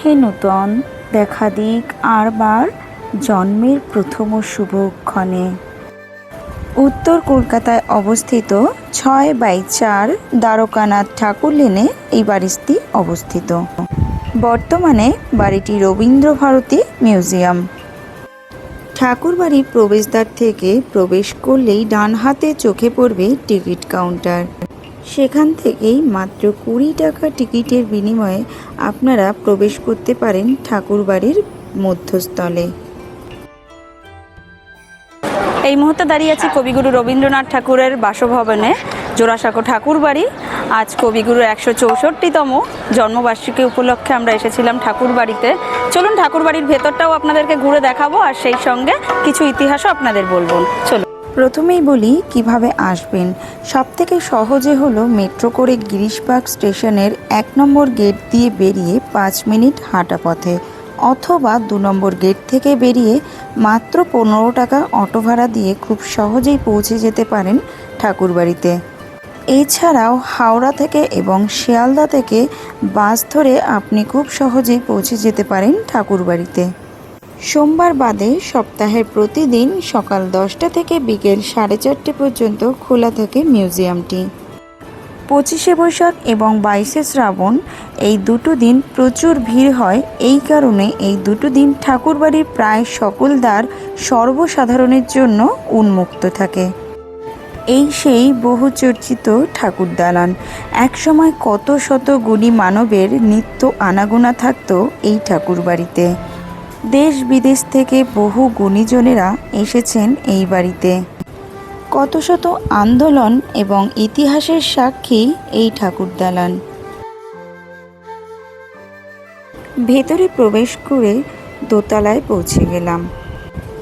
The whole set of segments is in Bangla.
হে নূতন দেখা দিক আরবার জন্মের প্রথম শুভক্ষণে উত্তর কলকাতায় অবস্থিত ছয় বাই চার দ্বারকানাথ ঠাকুর লেনে এই বাড়িটি অবস্থিত। বর্তমানে বাড়িটি রবীন্দ্র ভারতী মিউজিয়াম। ঠাকুরবাড়ির প্রবেশদ্বার থেকে প্রবেশ করলেই ডান হাতে চোখে পড়বে টিকিট কাউন্টার। সেখান থেকেই মাত্র কুড়ি টাকা টিকিটের বিনিময়ে আপনারা প্রবেশ করতে পারেন ঠাকুরবাড়ির মধ্যস্থলে। এই মুহূর্তে দাঁড়িয়ে আছি কবিগুরু রবীন্দ্রনাথ ঠাকুরের বাসভবনে, জোড়াসাঁকো ঠাকুর বাড়ি আজ কবিগুরুর একশো চৌষট্টিতম জন্মবার্ষিকী উপলক্ষে আমরা এসেছিলাম ঠাকুর বাড়িতে চলুন ঠাকুর বাড়ির ভেতরটাও আপনাদেরকে ঘুরে দেখাবো, আর সেই সঙ্গে কিছু ইতিহাসও আপনাদের বলব। চলুন। প্রথমেই বলি কীভাবে আসবেন। সবথেকে সহজে হলো মেট্রো করে গিরিশবাগ স্টেশনের এক নম্বর গেট দিয়ে বেরিয়ে পাঁচ মিনিট হাঁটা পথে অথবা দু নম্বর গেট থেকে বেরিয়ে মাত্র পনেরো টাকা অটো ভাড়া দিয়ে খুব সহজেই পৌঁছে যেতে পারেন ঠাকুরবাড়িতে। এছাড়াও হাওড়া থেকে এবং শিয়ালদা থেকে বাস ধরে আপনি খুব সহজেই পৌঁছে যেতে পারেন ঠাকুরবাড়িতে। সোমবার বাদে সপ্তাহের প্রতিদিন সকাল দশটা থেকে বিকেল সাড়ে চারটে পর্যন্ত খোলা থাকে মিউজিয়ামটি। পঁচিশে বৈশাখ এবং বাইশে শ্রাবণ এই দুটো দিন প্রচুর ভিড় হয়। এই কারণে এই দুটো দিন ঠাকুরবাড়ির প্রায় সকল দ্বার সর্বসাধারণের জন্য উন্মুক্ত থাকে। এই সেই বহু চর্চিত ঠাকুর দালান একসময় কত শত গুণী মানবের নিত্য আনাগোনা থাকত এই ঠাকুরবাড়িতে। দেশ বিদেশ থেকে বহু গুণীজনেরা এসেছেন এই বাড়িতে। কত শত আন্দোলন এবং ইতিহাসের সাক্ষী এই ঠাকুর দালান ভেতরে প্রবেশ করে দোতলায় পৌঁছে গেলাম।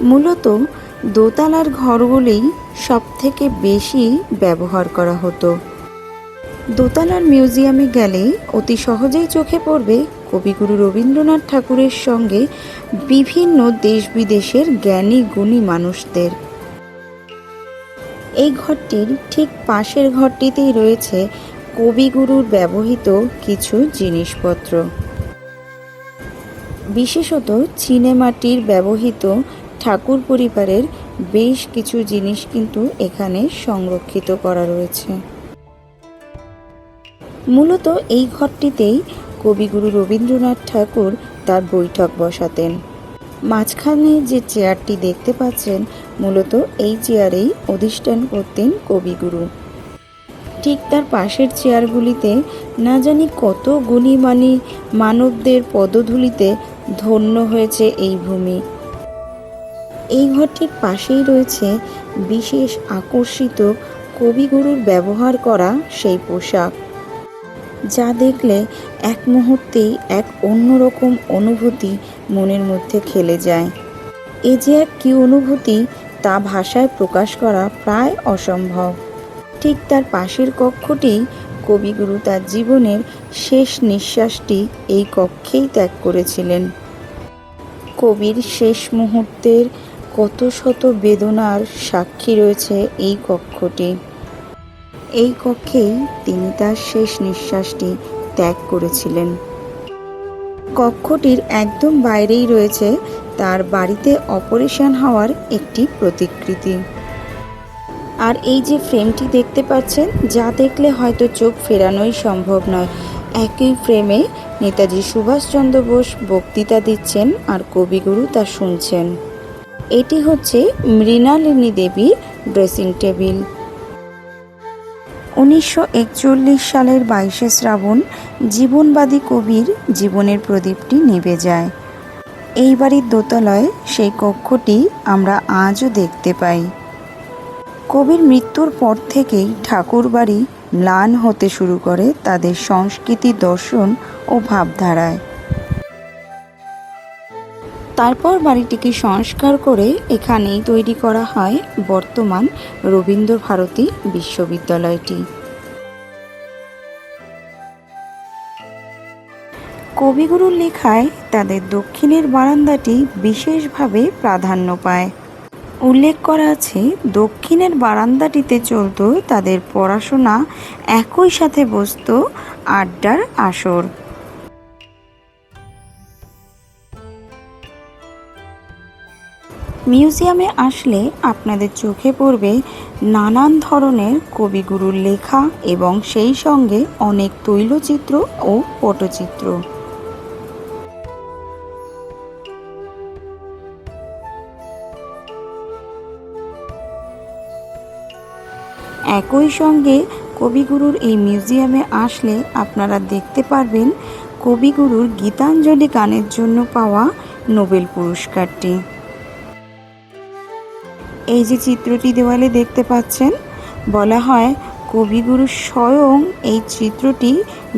মূলত দোতলার ঘরগুলি সব থেকে বেশি ব্যবহার করা হতো। দোতলার মিউজিয়ামে গেলে অতি সহজেই চোখে পড়বে কবিগুরু রবীন্দ্রনাথ ঠাকুরের সঙ্গে বিভিন্ন দেশ বিদেশের জ্ঞানী গুণী মানুষদের। এই ঘরটির ঠিক পাশের ঘরটিতেই রয়েছে কবিগুরুর ব্যবহৃত কিছু জিনিসপত্র। বিশেষত চিনেমাটির ব্যবহৃত ঠাকুর পরিবারের বেশ কিছু জিনিস কিন্তু এখানে সংরক্ষিত করা রয়েছে। মূলত এই ঘরটিতেই কবিগুরু রবীন্দ্রনাথ ঠাকুর তার বৈঠক বসাতেন। মাঝখানে যে চেয়ারটি দেখতে পাচ্ছেন, মূলত এই চেয়ারেই অধিষ্ঠান করতেন কবিগুরু। ঠিক তার পাশের চেয়ারগুলিতে না জানি কত গুণীমানী মানবদের পদধূলিতে ধন্য হয়েছে এই ভূমি। এই ঘরটির পাশেই রয়েছে বিশেষ আকর্ষিত কবিগুরুর ব্যবহার করা সেই পোশাক। যা দেখলে এক মুহূর্তেই এক অন্যরকম অনুভূতি মনের মধ্যে খেলে যায়। এ যে এক কী অনুভূতি তা ভাষায় প্রকাশ করা প্রায় অসম্ভব। ঠিক তার পাশের কক্ষটি কবিগুরু তার জীবনের শেষ নিঃশ্বাসটি এই কক্ষেই ত্যাগ করেছিলেন। কবির শেষ মুহূর্তের কত শত বেদনার সাক্ষী রয়েছে এই কক্ষটি। এই কক্ষেই তিনি তার শেষ নিঃশ্বাসটি ত্যাগ করেছিলেন। কক্ষটির একদম বাইরেই রয়েছে তার বাড়িতে অপারেশন হওয়ার একটি প্রতিকৃতি। আর এই যে ফ্রেমটি দেখতে পাচ্ছেন, যা দেখলে হয়তো চোখ ফেরানোই সম্ভব নয়। একই ফ্রেমে নেতাজি সুভাষচন্দ্র বোস বক্তৃতা দিচ্ছেন আর কবিগুরু তা শুনছেন। এটি হচ্ছে মৃণালিনী দেবীর ড্রেসিং টেবিল। উনিশশো একচল্লিশ সালের বাইশে শ্রাবণ জীবনবাদী কবির জীবনের প্রদীপটি নিভে যায়। এই বাড়ির দোতলায় সেই কক্ষটি আমরা আজও দেখতে পাই। কবির মৃত্যুর পর থেকেই ঠাকুরবাড়ি ম্লান হতে শুরু করে তাদের সংস্কৃতি দর্শন ও ভাবধারায়। তারপর বাড়িটিকে সংস্কার করে এখানেই তৈরি করা হয় বর্তমান রবীন্দ্র ভারতী বিশ্ববিদ্যালয়টি। কবিগুরুর লেখায় তাদের দক্ষিণের বারান্দাটি বিশেষভাবে প্রাধান্য পায়। উল্লেখ করা আছে, দক্ষিণের বারান্দাটিতে চলত তাদের পড়াশোনা একই সাথে বসত আড্ডার আসর। মিউজিয়ামে আসলে আপনাদের চোখে পড়বে নানান ধরনের কবিগুরুর লেখা এবং সেই সঙ্গে অনেক তৈলচিত্র ও পটচিত্র একই সঙ্গে কবিগুরুর এই মিউজিয়ামে আসলে আপনারা দেখতে পারবেন কবিগুরুর গীতাঞ্জলি গানের জন্য পাওয়া নোবেল পুরস্কারটি। এই যে চিত্রটি দেওয়ালে দেখতে পাচ্ছেন, বলা হয় কবিগুরু স্বয়ং এই চিত্রটি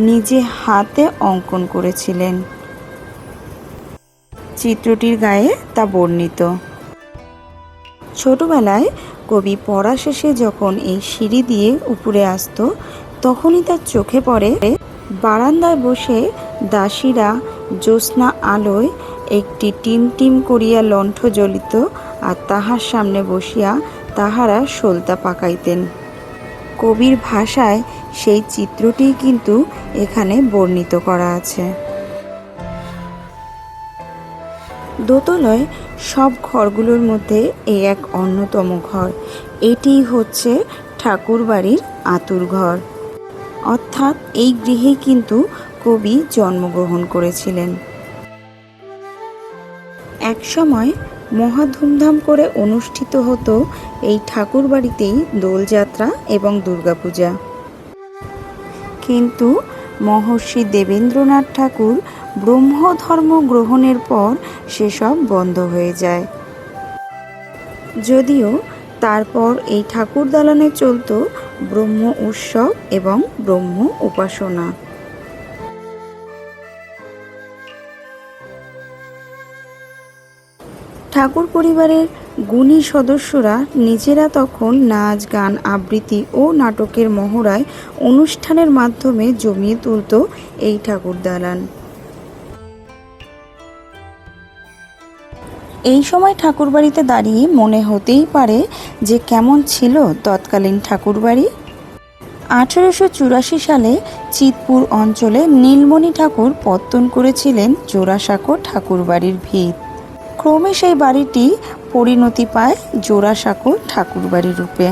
নিজে হাতে অঙ্কন করেছিলেন। চিত্রটির গায়ে তা বর্ণিত। ছোটবেলায় কবি পড়া শেষে যখন এই সিঁড়ি দিয়ে উপরে আসত, তখনই তার চোখে পড়ে বারান্দায় বসে দাসীরা জ্যোৎস্না আলোয় একটি টিম টিম করিয়া লণ্ঠ জ্বলিত আর তাহার সামনে বসিয়া তাহারা সলতা পাকাইতেন। কবির ভাষায় সেই চিত্রটি কিন্তু এখানে বর্ণিত করা আছে। দোতলায় সব ঘরগুলোর মধ্যে এই এক অন্যতম ঘর। এটি হচ্ছে ঠাকুর বাড়ির আতুর ঘর। অর্থাৎ এই গৃহেই কিন্তু কবি জন্মগ্রহণ করেছিলেন। একসময় মহা ধুমধাম করে অনুষ্ঠিত হতো এই ঠাকুর বাড়িতেই দোলযাত্রা এবং দুর্গাপূজা। কিন্তু মহর্ষি দেবেন্দ্রনাথ ঠাকুর ব্রহ্মধর্ম গ্রহণের পর সেসব বন্ধ হয়ে যায়। যদিও তারপর এই ঠাকুর দালানে চলত ব্রহ্ম উৎসব এবং ব্রহ্ম উপাসনা। ঠাকুর পরিবারের গুণী সদস্যরা নিজেরা তখন নাচ, গান, আবৃত্তি ও নাটকের মহড়ায় অনুষ্ঠানের মাধ্যমে জমিয়ে তুলত এই ঠাকুর দালান। এই সময় ঠাকুরবাড়িতে দাঁড়িয়ে মনে হতেই পারে যে কেমন ছিল তৎকালীন ঠাকুরবাড়ি। আঠেরোশো চুরাশি সালে চিতপুর অঞ্চলে নীলমণি ঠাকুর পত্তন করেছিলেন জোড়াসাঁকো ঠাকুরবাড়ির ভিত। ক্রমে সেই বাড়িটি পরিণতি পায় জোড়াসাঁকো ঠাকুরবাড়ি রূপে।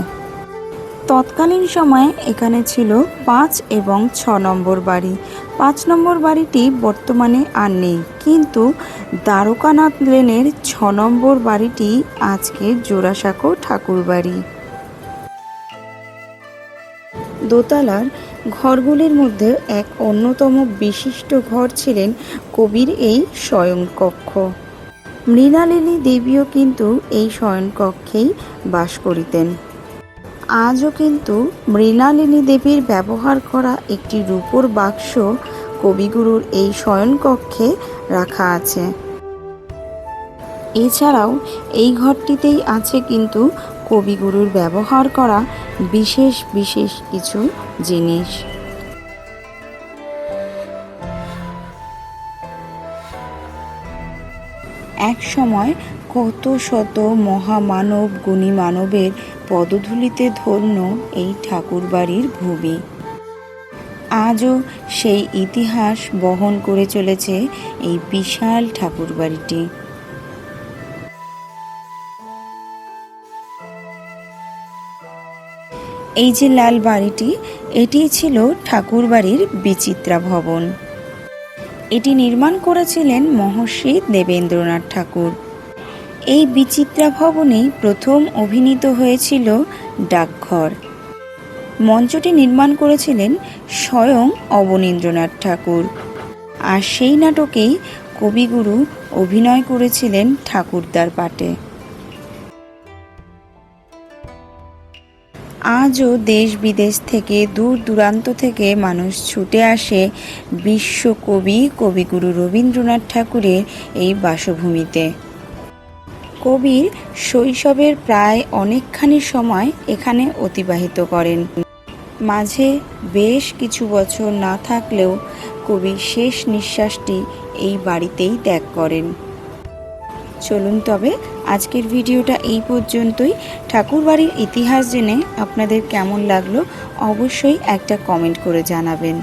তৎকালীন সময়ে এখানে ছিল পাঁচ এবং ছ নম্বর বাড়ি। পাঁচ নম্বর বাড়িটি বর্তমানে আর নেই। কিন্তু দ্বারকানাথ লেনের ছ নম্বর বাড়িটি আজকে জোড়াসাঁকো ঠাকুরবাড়ি। দোতলার ঘরগুলির মধ্যে এক অন্যতম বিশিষ্ট ঘর ছিলেন কবির এই শয়নকক্ষ। মৃণালিনী দেবীও কিন্তু এই শয়নকক্ষেই বাস করিতেন। আজও কিন্তু মৃণালিনী দেবীর ব্যবহার করা একটি রূপোর বাক্স কবিগুরুর এই শয়নকক্ষে রাখা আছে। এছাড়াও এই ঘরটিতেই আছে কিন্তু কবিগুরুর ব্যবহার করা বিশেষ বিশেষ কিছু জিনিস। এক সময় কত শত মহামানব গুণী মানবের পদধূলিতে ধন্য এই ঠাকুরবাড়ির ভূমি। আজও সেই ইতিহাস বহন করে চলেছে এই বিশাল ঠাকুরবাড়িটি। এই যে লাল বাড়িটি এটি ছিল ঠাকুরবাড়ির বিচিত্রা ভবন। এটি নির্মাণ করেছিলেন মহর্ষি দেবেন্দ্রনাথ ঠাকুর। এই বিচিত্রা ভবনেই প্রথম অভিনীত হয়েছিল ডাকঘর। মঞ্চটি নির্মাণ করেছিলেন স্বয়ং অবনীন্দ্রনাথ ঠাকুর। আর সেই নাটকেই কবিগুরু অভিনয় করেছিলেন ঠাকুরদার পাটে। আজও দেশ বিদেশ থেকে, দূর দূরান্ত থেকে মানুষ ছুটে আসে বিশ্বকবি কবিগুরু রবীন্দ্রনাথ ঠাকুরের এই বাসভূমিতে। কবির শৈশবের প্রায় অনেকখানি সময় এখানে অতিবাহিত করেন। মাঝে বেশ কিছু বছর না থাকলেও কবির শেষ নিঃশ্বাসটি এই বাড়িতেই ত্যাগ করেন। চলুন তবে আজকের ভিডিওটা এই পর্যন্তই। ঠাকুরবাড়ির ইতিহাস জেনে আপনাদের কেমন লাগল অবশ্যই একটা কমেন্ট করে জানাবেন।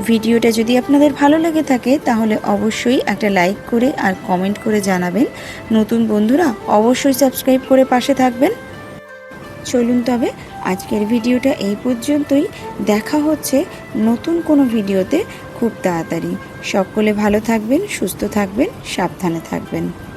ভিডিওটা যদি আপনাদের ভালো লেগে থাকে, তাহলে অবশ্যই একটা লাইক করে আর কমেন্ট করে জানাবেন। নতুন বন্ধুরা অবশ্যই সাবস্ক্রাইব করে পাশে থাকবেন। চলুন তবে, আজকের ভিডিওটা এই পর্যন্তই। দেখা হচ্ছে নতুন কোনো ভিডিওতে খুব তাড়াতাড়ি। সকলে ভালো থাকবেন, সুস্থ থাকবেন, সাবধানে থাকবেন।